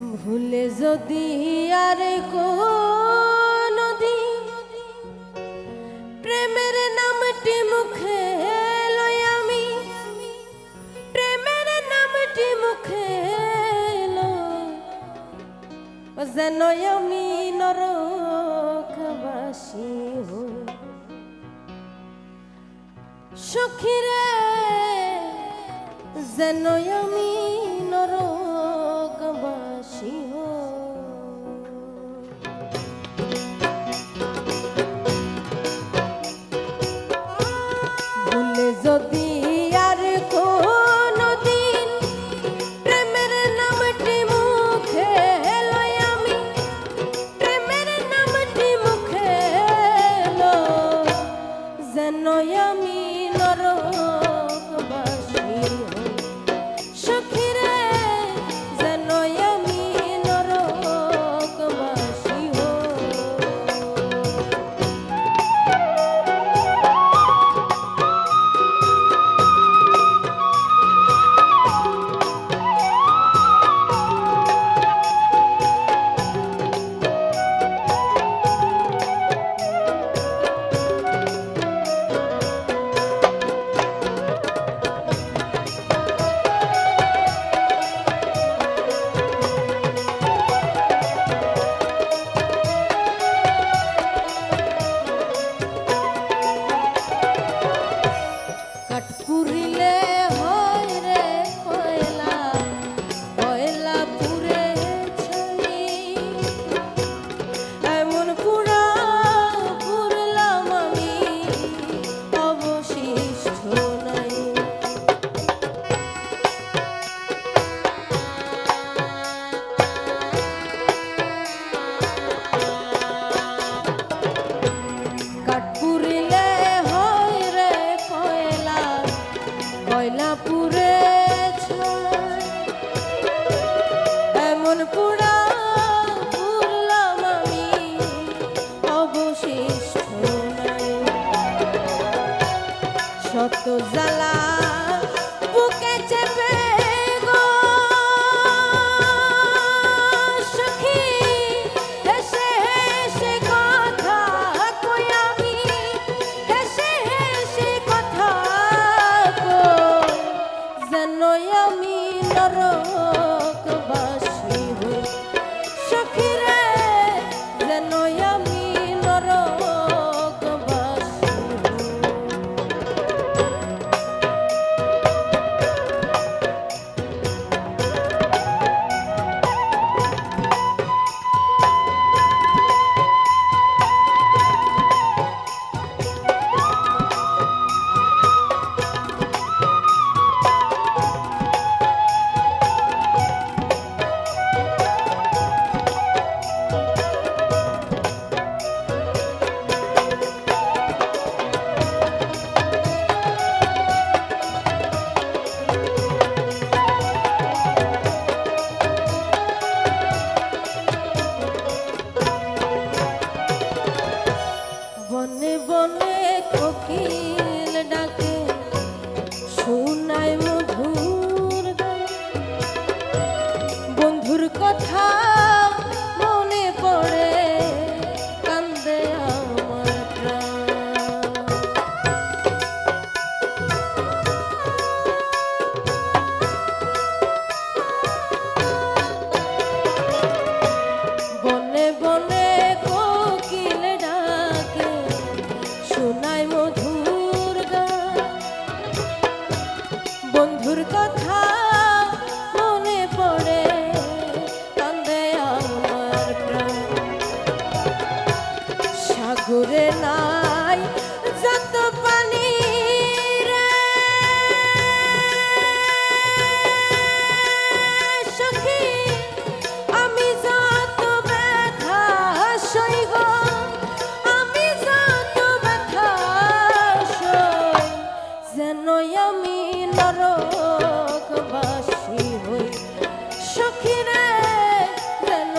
ভুলে যদি আর নদী প্রেমের নামটি মুখে লই আমি, প্রেমের নামটি মুখে যেন আমি নরকবাসী হই। সখীরে, যেন আমি আমি নরকবাসী সখীরা চরণ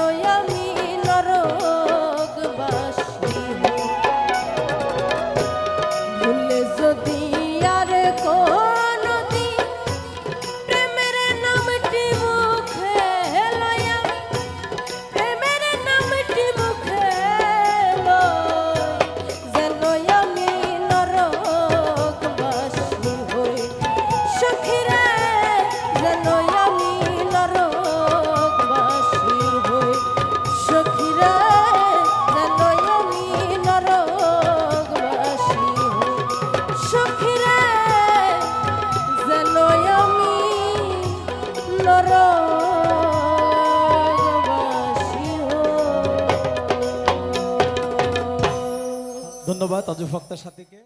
我要你 ধন্যবাদ অজু ভক্তার সাথীকে।